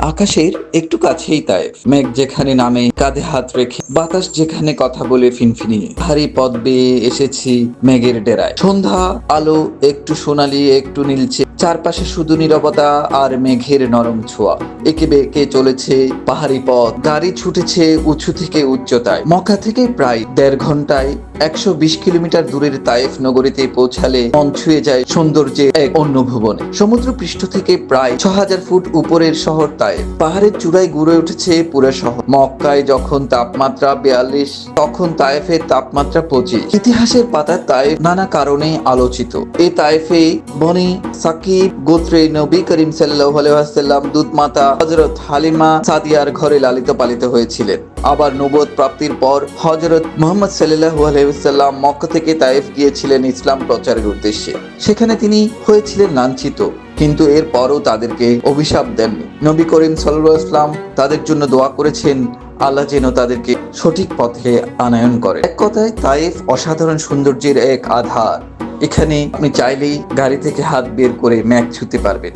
আকাশের একটু কাছেই তায়েফ মেঘ যেখানে নামে, কাঁধে হাত রেখে, বাতাস যেখানে কথা বলে ফিনফিনিয়ে ভারী পথ বেয়ে এসেছি মেঘের ডেরায়। সন্ধ্যা, আলো একটু সোনালি, একটু নীলছে চারপাশে শুধু নীরবতা আর মেঘের নরম ছোঁয়া। একে বেঁকে চলেছে পাহাড়ি পথ। গাড়ি ছুটেছে উঁচু থেকে উচ্চতায়। মক্কা থেকে প্রায় দেড় ঘন্টায় একশো বিশ কিলোমিটার দূরের তায়েফ নগরীতে পৌঁছালে মন ছুঁয়ে যায় সৌন্দর্যের এক অন্য ভুবনে। সমুদ্র পৃষ্ঠ থেকে প্রায় ছ হাজার ফুট উপরের শহর তায়েফ। পাহাড়ের চূড়ায় গড়ে উঠেছে পুরো শহর। মক্কায় যখন তাপমাত্রা বিয়াল্লিশ, তখন তায়েফের তাপমাত্রা পঁচিশ। ইতিহাসের পাতায় তায়েফ নানা কারণে আলোচিত। এই তায়েফে বনি সাকিব গোত্রে নবী করিম সাল্লাহ আলাইসাল্লাম দুধ মাতা হজরত হালিমা সাদিয়ার ঘরে লালিত পালিত হয়েছিলেন। আবার নবদ প্রাপ্তির পর হজরত মোহাম্মদ সাল্লাহু আলাইসাল্লাম মক্কা থেকে তায়েফ গিয়েছিলেন ইসলাম প্রচারের উদ্দেশ্যে। সেখানে তিনি হয়েছিলেন লাঞ্ছিত, কিন্তু এর পরও তাদেরকে অভিশাপ দেননি। নবী করিম সাল্লাহ ইসলাম তাদের জন্য দোয়া করেছেন, আল্লাহ যেন তাদেরকে সঠিক পথে আনয়ন করে। এক কথায় তাইফ অসাধারণ সৌন্দর্যের এক আধার। এখানে আপনি চাইলেই গাড়ি থেকে হাত বের করে ম্যাক ছুতে পারবেন।